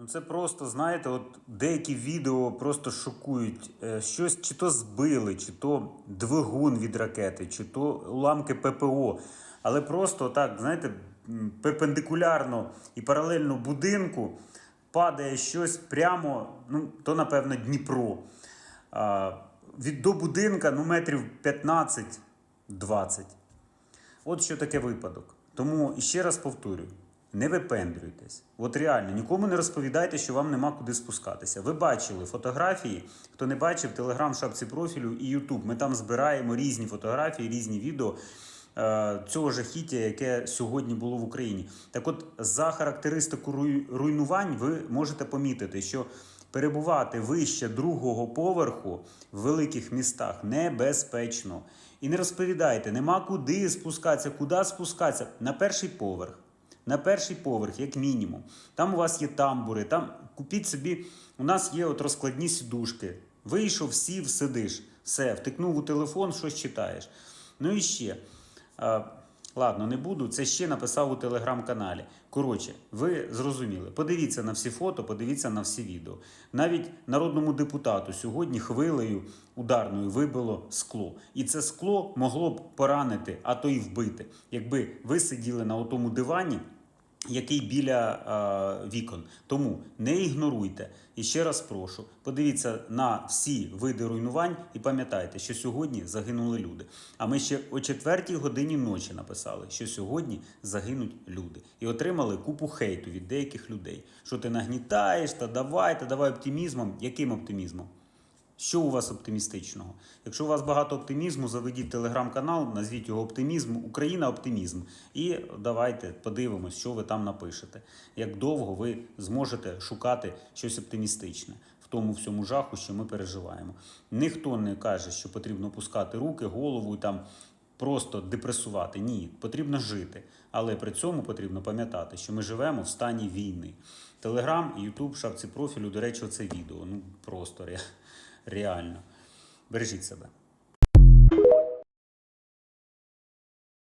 Ну це просто, знаєте, от деякі відео просто шокують. Е, Щось чи то збили, чи то двигун від ракети, чи то уламки ППО. Але просто так, знаєте, перпендикулярно і паралельно будинку падає щось прямо, ну, то, напевно, Дніпро. А, від до будинка ну, метрів 15-20. От що таке випадок. Тому іще раз повторюю: не випендрюйтесь. От реально, нікому не розповідайте, що вам нема куди спускатися. Ви бачили фотографії. Хто не бачив, телеграм, шапці профілю і Ютуб. Ми там збираємо різні фотографії, різні відео. е, Цього жахіття, яке сьогодні було в Україні. Так от, за характеристику руй- руйнувань, ви можете помітити, що перебувати вище другого поверху в великих містах небезпечно. І не розповідайте, нема куди спускатися, куди спускатися на перший поверх. На перший поверх, як мінімум. Там у вас є тамбури, там купіть собі. У нас є от розкладні сідушки. Вийшов, сів, сидиш. Все, втикнув у телефон, щось читаєш. Ну і ще. А, ладно, не буду. Це ще написав у телеграм-каналі. Коротше, ви зрозуміли. Подивіться на всі фото, подивіться на всі відео. Навіть народному депутату сьогодні хвилею ударною вибило скло. І це скло могло б поранити, а то й вбити, якби ви сиділи на отому дивані який біля е, вікон. Тому не ігноруйте. І ще раз прошу, подивіться на всі види руйнувань і пам'ятайте, що сьогодні загинули люди. А ми ще о четвертій годині ночі написали, що сьогодні загинуть люди. І отримали купу хейту від деяких людей. Що ти нагнітаєш, та давай, та давай оптимізмом. Яким оптимізмом? Що у вас оптимістичного? Якщо у вас багато оптимізму, заведіть телеграм-канал, назвіть його оптимізм, Україна оптимізм. І давайте подивимось, що ви там напишете. Як довго ви зможете шукати щось оптимістичне в тому всьому жаху, що ми переживаємо. Ніхто не каже, що потрібно опускати руки, голову і там. Просто депресувати. Ні, потрібно жити. Але при цьому потрібно пам'ятати, що ми живемо в стані війни. Телеграм Ютуб, шапці профілю, до речі, це відео. Ну просто ре- реально. Бережіть себе.